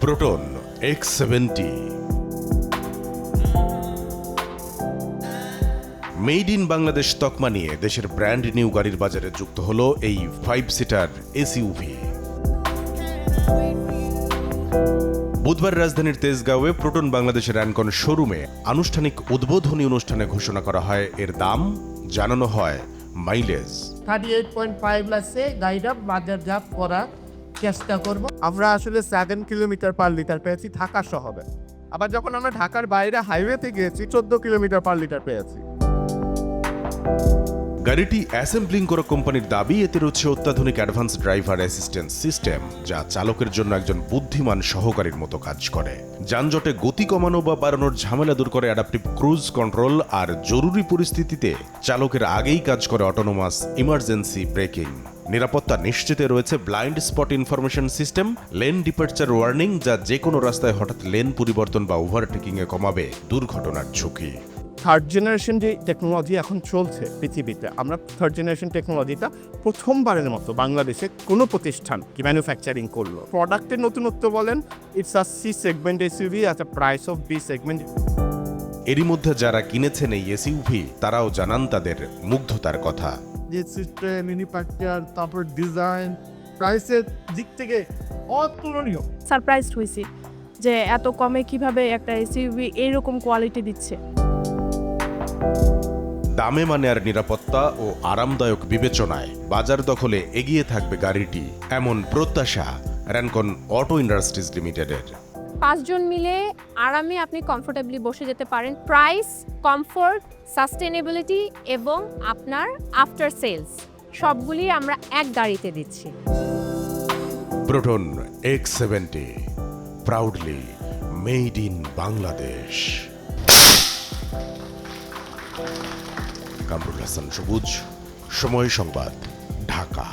Proton X seventy made in Bangladesh তকমা নিয়ে দেশের ব্র্যান্ড নিউ গাড়ির বাজারে যুক্ত হলো এই ফাইভ সিটার এসইউভি বুধবার রাজধানীর তেজগাঁওয়ে প্রোটন বাংলাদেশের অ্যানকন শোরুমে আনুষ্ঠানিক উদ্বোধনী অনুষ্ঠানে ঘোষণা করা হয়, এর দাম জানানো হয় mileage thirty eight point five লাগছে গাড়িটা বাজারজাত করার চেষ্টা করব। আমরা আসলে সেভেন কিলোমিটার পার লিটার পেয়েছি ঢাকা শহরে। আবার যখন আমরা ঢাকার বাইরে হাইওয়েতে গিয়েছি চোদ্দ কিলোমিটার পার লিটার পেয়েছি। গাড়িটি অ্যাসেম্বলিং করা কোম্পানির দাবি এতে রয়েছে অত্যাধুনিক অ্যাডভান্স ড্রাইভার অ্যাসিস্ট্যান্স সিস্টেম যা চালকের জন্য একজন বুদ্ধিমান সহকারীর মতো কাজ করে। যানজটে গতি কমানো বা বাড়ানোর ঝামেলা দূর করে অ্যাডাপটিভ ক্রুজ কন্ট্রোল আর জরুরি পরিস্থিতিতে চালকের আগেই কাজ করে অটোনোমাস ইমার্জেন্সি ব্রেকিং নিরাপত্তা নিশ্চিতে রয়েছে blind spot information system lane departure warning যা যে কোনো রাস্তায় হঠাৎ লেন পরিবর্তন বা ওভারটেকিংয়ে কমাবে দুর্ঘটনার ঝুঁকি। থার্ড জেনারেশন যে টেকনোলজি এখন চলছে পৃথিবীতে আমরা থার্ড জেনারেশন টেকনোলজিটা প্রথমবারের মতো বাংলাদেশে কোনো প্রতিষ্ঠান কি ম্যানুফ্যাকচারিং করল। প্রোডাক্টের নতুনত্ব বলেন it's a C segment SUV at a price of B segment এরই মধ্যে যারা কিনেছেন এই এসইউভি তারাও জানান তাদের মুগ্ধতার কথা। যে সিস্টেম ম্যানুফ্যাকচার তারপর ডিজাইন প্রাইসের দিক থেকে অতুলনীয়। সারপ্রাইজড হয়েছি যে এত কমে কীভাবে একটা এসইউভি এইরকম কোয়ালিটি দিচ্ছে। দামে মানে আর নিরাপত্তা ও আরামদায়ক বিবেচনায় বাজার দখলে এগিয়ে থাকবে গাড়িটি এমন প্রত্যাশা র্যানকন অটো ইন্ডাস্ট্রিজ লিমিটেডের। পাঁচজন মিলে আরামে আপনি কমফোর্টেবলি বসে যেতে পারেন। প্রাইস কমফোর্ট সাস্টেনেবিলিটি এবং আপনার আফটার সেলস সবগুলি আমরা এক গাড়িতে দিচ্ছি। Proton X seventy proudly made in Bangladesh Kamrul Hasan, Sabuj. সময় সংবাদ, ঢাকা।